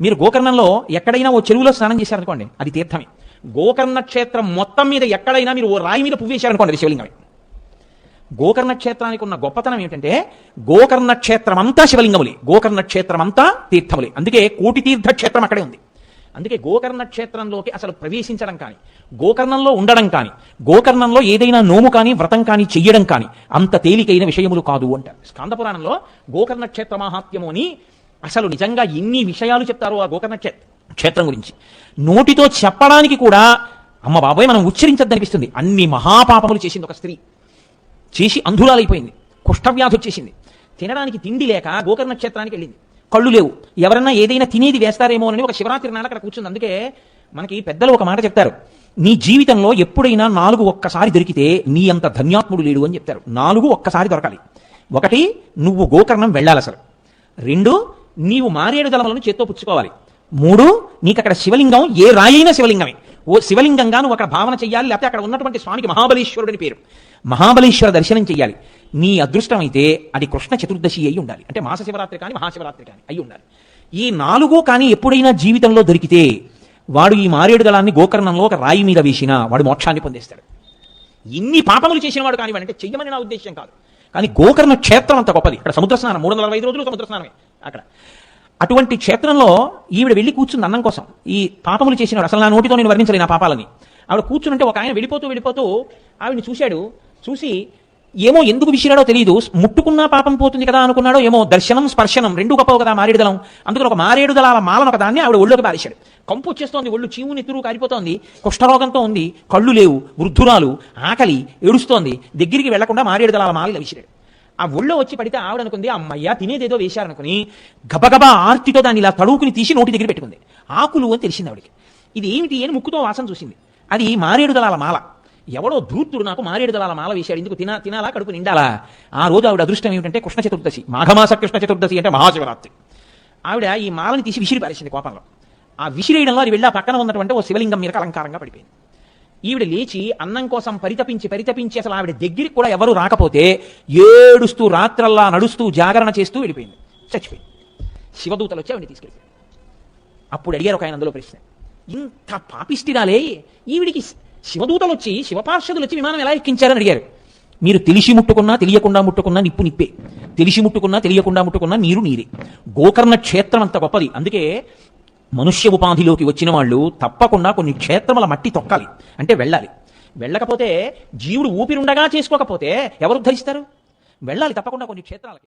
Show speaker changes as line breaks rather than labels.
మీరు గోకర్ణంలో ఎక్కడైనా ఓ చెరువులో స్నానం చేశారనుకోండి అది తీర్థమే. గోకర్ణ క్షేత్రం మొత్తం మీద ఎక్కడైనా మీరు ఓ రాయి మీద పువ్వు వేశారనుకోండి అది శివలింగమే. గోకర్ణ క్షేత్రానికి ఉన్న గొప్పతనం ఏమిటంటే గోకర్ణ క్షేత్రం అంతా శివలింగములే గోకర్ణ క్షేత్రం అంతా తీర్థములే. అందుకే కోటి తీర్థ క్షేత్రం అక్కడే ఉంది. అందుకే గోకర్ణ క్షేత్రంలోకి అసలు ప్రవేశించడం కానీ గోకర్ణంలో ఉండడం కానీ గోకర్ణంలో ఏదైనా నోము కానీ వ్రతం కానీ చెయ్యడం కానీ అంత తేలికైన విషయములు కాదు అంటారు. స్కాందపురాణంలో గోకర్ణ క్షేత్ర మహాత్మ్యము అని అసలు నిజంగా ఎన్ని విషయాలు చెప్తారో ఆ గోకర్ణ క్షేత్రం గురించి. నోటితో చెప్పడానికి కూడా అమ్మ బాబాయ్ మనం ఉచ్చరించద్దనిపిస్తుంది. అన్ని మహాపాపములు చేసింది ఒక స్త్రీ. చేసి అంధురాలైపోయింది. కుష్ఠవ్యాధి వచ్చేసింది. తినడానికి తిండి లేక గోకర్ణ క్షేత్రానికి వెళ్ళింది. కళ్ళు లేవు. ఎవరన్నా ఏదైనా తినేది వేస్తారేమో అని ఒక శివరాత్రి నాడు అక్కడ కూర్చుంది. అందుకే మనకి పెద్దలు ఒక మాట చెప్తారు. నీ జీవితంలో ఎప్పుడైనా నాలుగు ఒక్కసారి దొరికితే నీ అంత ధన్యాత్ముడు లేడు అని చెప్తారు. నాలుగు ఒక్కసారి దొరకాలి. ఒకటి నువ్వు గోకర్ణం వెళ్ళాలి అసలు. రెండు నీవు మారేడు దళములను చేత్తో పుచ్చుకోవాలి. మూడు నీకు అక్కడ శివలింగం ఏ రాయైనా శివలింగమే. ఓ శివలింగంగా నువ్వు అక్కడ భావన చెయ్యాలి లేకపోతే అక్కడ ఉన్నటువంటి స్వామికి మహాబలేశ్వరుడని పేరు. మహాబలేశ్వర దర్శనం చెయ్యాలి. నీ అదృష్టం అయితే అది కృష్ణ చతుర్దశి అయి ఉండాలి. అంటే మాస శివరాత్రి కానీ మహాశివరాత్రి కానీ అయి ఉండాలి. ఈ నాలుగు కానీ ఎప్పుడైనా జీవితంలో దొరికితే వాడు ఈ మారేడు దళాన్ని గోకర్ణంలో ఒక రాయి మీద వేసినా వాడు మోక్షాన్ని పొందేస్తాడు. ఇన్ని పాపములు చేసిన వాడు కానివ్వండి అంటే చెయ్యమని నా ఉద్దేశం కాదు. కానీ గోకర్ణ క్షేత్రం అంత గొప్పది. ఇక్కడ సముద్ర స్నానం మూడు వందల ఐదు రోజులు సముద్ర స్నానమే అక్కడ. అటువంటి క్షేత్రంలో ఈవిడ వెళ్ళి కూర్చుంది అన్నం కోసం. ఈ పాపములు చేసిన అసలు నా నోటితో నేను వర్ణించలేను ఆ పాపాలని. ఆవిడ కూర్చుంటే ఒక ఆయన వెళ్ళిపోతూ వెళ్ళిపోతూ ఆవిడని చూశాడు. చూసి ఏమో ఎందుకు విసిరాడో తెలియదు ముట్టుకున్నా పాపం పోతుంది కదా అనుకున్నాడో ఏమో దర్శనం స్పర్శనం రెండు గొప్పవు కదా మారేడుదలం. అందుకని ఒక మారేడుదల మాలను ఒక దాన్ని ఆవిడ ఒళ్ళోకి పారేశాడు. కంపు వచ్చేస్తోంది ఒళ్ళు చీము నెత్తురు కారిపోతోంది. కుష్ఠరోగంతో ఉంది కళ్ళు లేవు వృద్ధురాలు ఆకలి ఏడుస్తోంది. దగ్గరికి వెళ్ళకుండా మారేడుదల దళాల మాలను విసిరాడు. ఆ ఒళ్ళో వచ్చి పడితే ఆవిడ అనుకుంది అమ్మయ్య తినేదేదో వేశారనుకుని గబగబా ఆర్తితో దాన్ని ఇలా తడువుకుని తీసి నోటి దగ్గర పెట్టుకుంది. ఆకులు అని తెలిసింది ఆవిడకి. ఇది ఏమిటి అని ముక్కుతో వాసన చూసింది. అది మారేడు దళాల మాల. ఎవడో ధూర్తుడు నాకు మారేడు దళాల మాల వేశాడు. ఎందుకు తినా తినాలా కడుపు నిండాలా? ఆ రోజు ఆవిడ అదృష్టం ఏమిటంటే కృష్ణ చతుర్దశి. మాఘమాస కృష్ణ చతుర్దశి అంటే మహాశివరాత్రి. ఆవిడ ఈ మాలని తీసి విసిరి పారేసింది కోపంలో. ఆ విసిరేయడంలో అది వెళ్ళి ఆ పక్కన ఉన్నటువంటి ఓ శివలింగం మీద అలంకారంగా పడిపోయింది. ఈవిడ లేచి అన్నం కోసం పరితపించి పరితపించి అసలు ఆవిడ దగ్గరికి కూడా ఎవరు రాకపోతే ఏడుస్తూ రాత్రల్లా నడుస్తూ జాగరణ చేస్తూ వెళ్ళిపోయింది. చచ్చిపోయింది. శివదూతలు వచ్చి ఆవిడ తీసుకెళ్ళిపోయింది అప్పుడు అడిగారు ఒక ఆయన అందులో ప్రశ్న. ఇంత పాపిష్టిరాలే ఈవిడికి శివదూతలు వచ్చి శివపార్షదులు వచ్చి విమానం ఎలా ఎక్కించారని అడిగారు. మీరు తెలిసి ముట్టుకున్నా తెలియకుండా ముట్టుకున్నా నిప్పు నిప్పే. తెలిసి ముట్టుకున్నా తెలియకుండా ముట్టుకున్నా నీరు నీరే. గోకర్ణ క్షేత్రం అంత గొప్పది. అందుకే మనుష్య ఉపాధిలోకి వచ్చిన వాళ్ళు తప్పకుండా కొన్ని క్షేత్రముల మట్టి తొక్కాలి. అంటే వెళ్ళాలి. వెళ్ళకపోతే జీవుడు ఊపిరుండగా చేసుకోకపోతే ఎవరు ధరిస్తారు వెళ్ళాలి తప్పకుండా కొన్ని క్షేత్రాలకి.